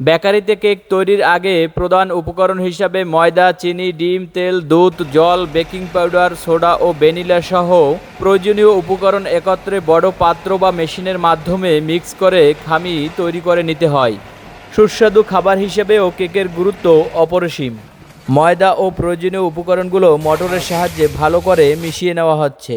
বেকারিতে cake তৈরির আগে প্রধান উপকরণ হিসাবে ময়দা, চিনি, ডিম, তেল, দুধ, জল, বেকিং পাউডার, সোডা ও ভ্যানিলা সহ প্রয়োজনীয় উপকরণ একত্রে বড় পাত্র বা মেশিনের মাধ্যমে মিক্স করে খামি তৈরি করে নিতে হয়। সুস্বাদু খাবার হিসেবেও কেকের গুরুত্ব অপরিসীম। ময়দা ও প্রয়োজনীয় উপকরণগুলো মোটরের সাহায্যে ভালো করে মিশিয়ে নেওয়া হচ্ছে।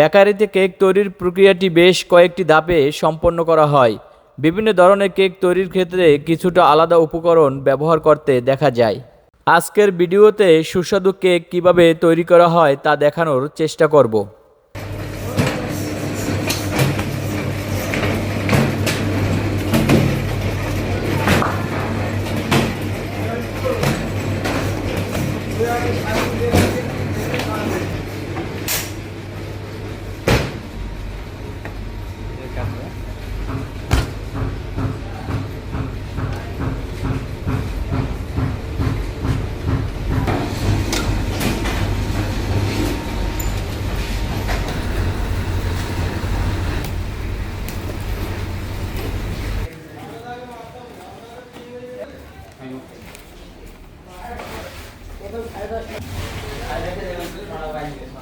বেকারিতে কেক তৈরির প্রক্রিয়াটি বেশ কয়েকটি ধাপে সম্পন্ন করা হয়। বিভিন্ন ধরনের কেক তৈরির ক্ষেত্রে কিছুটা আলাদা উপকরণ ব্যবহার করতে দেখা যায়। আজকের ভিডিওতে সুস্বাদু কেক কীভাবে তৈরি করা হয় তা দেখানোর চেষ্টা করব। I thought I'd give.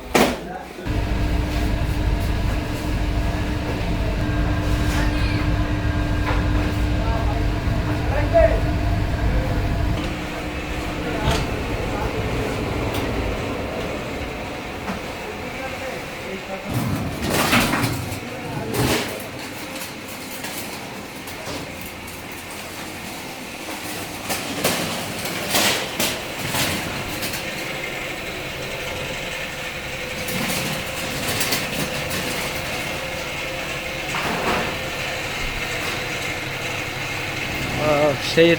şehir